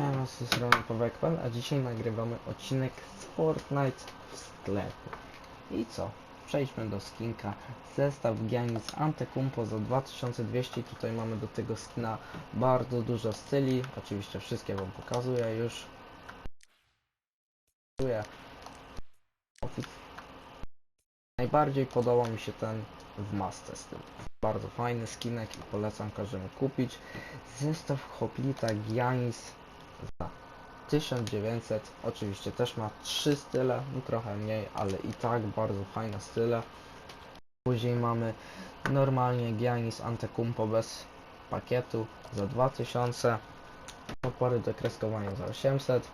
Siema, z tej strony Powekwan, a dzisiaj nagrywamy odcinek z Fortnite w sklepie. I co? Przejdźmy do skinka. Zestaw Giannis Antecumpo za 2200. Tutaj mamy do tego skina bardzo dużo styli. Oczywiście wszystkie wam pokazuję już. Najbardziej podoba mi się ten w masce styl. Bardzo fajny skinek i polecam każdemu kupić. Zestaw Hoplita Giannis 1900. Oczywiście też ma trzy style, no trochę mniej, ale i tak bardzo fajne style. Później mamy normalnie Giannis Antecumpo bez pakietu za 2000. Opory do kreskowania za 800.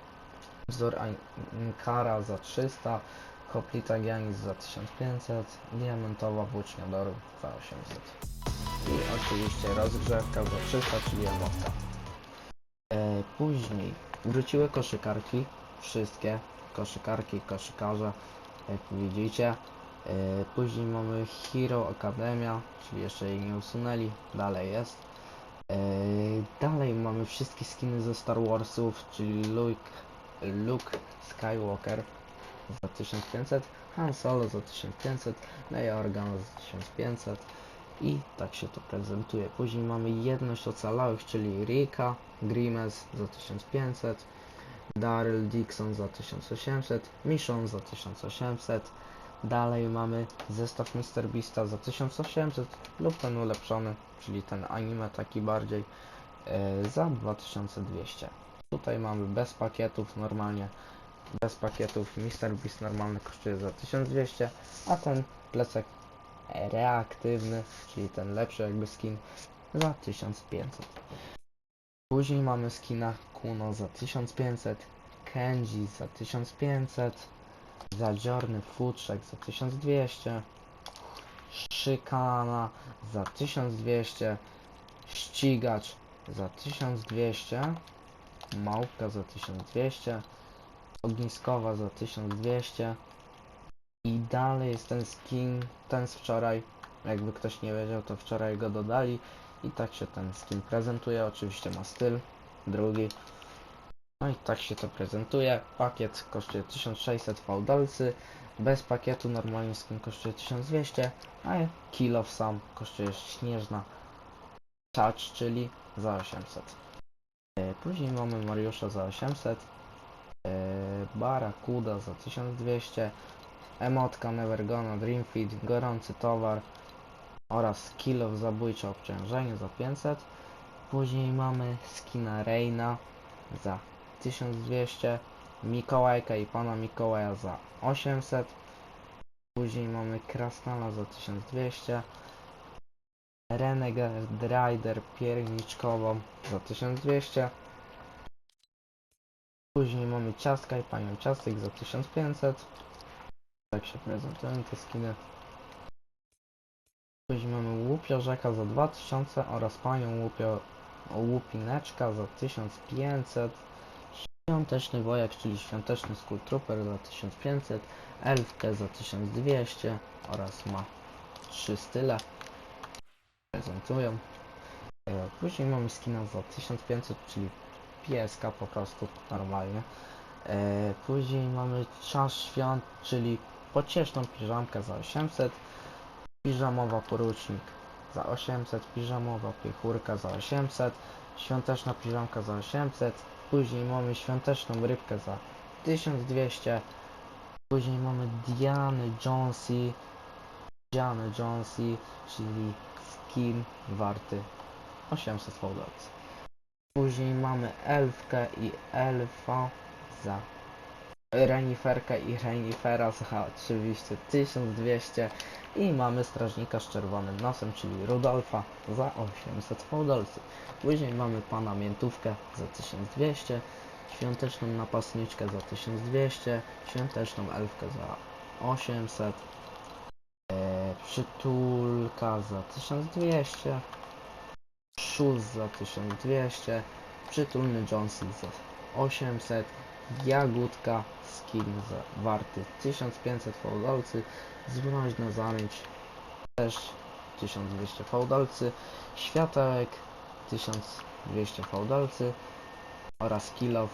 Wzór Ankara za 300. Hoplita Giannis za 1500. Diamentowa włócznia Doru za 800. I oczywiście rozgrzewka za 300, czyli emotka. E, później wróciły koszykarki, wszystkie koszykarki, koszykarze, jak widzicie. E, później mamy Hero Academia, czyli jeszcze jej nie usunęli, dalej jest. E, dalej mamy wszystkie skiny ze Star Warsów, czyli Luke, Luke Skywalker za 1500, Han Solo za 1500, Leia Organa za 1500 i tak się to prezentuje. Później mamy jedność ocalałych, czyli Rika, Grimes za 1500, Daryl Dixon za 1800, Michonne za 1800. Dalej mamy zestaw Mr. Beasta za 1800 lub ten ulepszony, czyli ten anime taki bardziej e, za 2200. Tutaj mamy bez pakietów normalnie. Bez pakietów Mr. Beast normalny kosztuje za 1200, a ten plecak reaktywny, czyli ten lepszy jakby skin za 1500. Później mamy skina Kuno za 1500, Kenji za 1500, Zadziorny Futrzek za 1200, Szykana za 1200, Ścigacz za 1200, Małpka za 1200, Ogniskowa za 1200, i dalej jest ten skin, ten z wczoraj. Jakby ktoś nie wiedział, to wczoraj go dodali. I tak się ten skin prezentuje. Oczywiście ma styl. Drugi. No i tak się to prezentuje. Pakiet kosztuje 1600 fałdolcy. Bez pakietu normalnie skin kosztuje 1200. A kilo w sam kosztuje śnieżna touch, czyli za 800. E, Później mamy Mariusza za 800. e, Barakuda za 1200. Emotka Nevergona, Dreamfeed, gorący towar oraz kilo zabójcze obciążenie za 500. Później mamy skina Reina za 1200, Mikołajka i pana Mikołaja za 800. Później mamy Krasnala za 1200, Renegade Rider pierniczkową za 1200. Później mamy ciastka i panią ciastek za 1500 tak się prezentują te skiny. Później mamy łupiarzeka za 2000 oraz panią łupio, łupineczka za 1500. Świąteczny wojak, czyli świąteczny Skull Trooper za 1500. Elfkę za 1200 oraz ma trzy style. Prezentują. E, Później mamy skina za 1500, czyli pieska po prostu normalnie. E, Później mamy czas świąt, czyli pocieszną piżamkę za 800, piżamowa porucznik za 800, piżamowa piechurka za 800, świąteczna piżamka za 800, później mamy świąteczną rybkę za 1200, później mamy Diany Jonesy, Diany Jonesy, czyli skin warty 800 fałdolców. Później mamy elfkę i elfa za reniferkę i renifera za oczywiście 1200 i mamy strażnika z czerwonym nosem, czyli Rudolfa za 800 fałdolców. Później mamy pana miętówkę za 1200, świąteczną napastniczkę za 1200, świąteczną elfkę za 800, e, przytulka za 1200, szuz za 1200, przytulny Johnson za 800, Jagódka, skin warty 1500 fałdolcy, zmroźna zamieć też 1200 fałdolcy, światełek 1200 fałdolcy, oraz kilof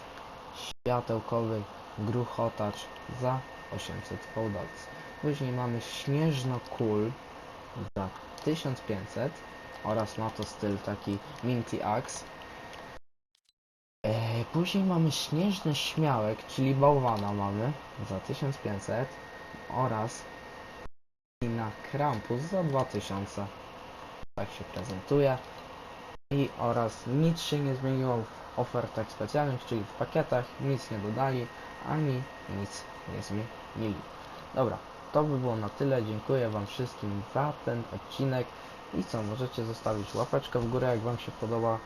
światełkowy gruchotacz za 800 fałdolc. Później mamy śnieżno-kul za 1500 oraz ma to styl taki Minty Axe. Później mamy śnieżny śmiałek, czyli bałwana mamy za 1500 oraz na Krampus za 2000. Tak się prezentuje. I oraz nic się nie zmieniło w ofertach specjalnych, czyli w pakietach, nic nie dodali, ani nic nie zmienili. Dobra, to by było na tyle. Dziękuję Wam wszystkim za ten odcinek. I co, możecie zostawić łapeczkę w górę, jak Wam się podoba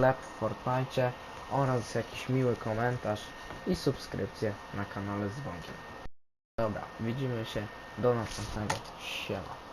sklep w Fortnite oraz jakiś miły komentarz i subskrypcję na kanale z dzwonkiem. Dobra, widzimy się do następnego. Siema.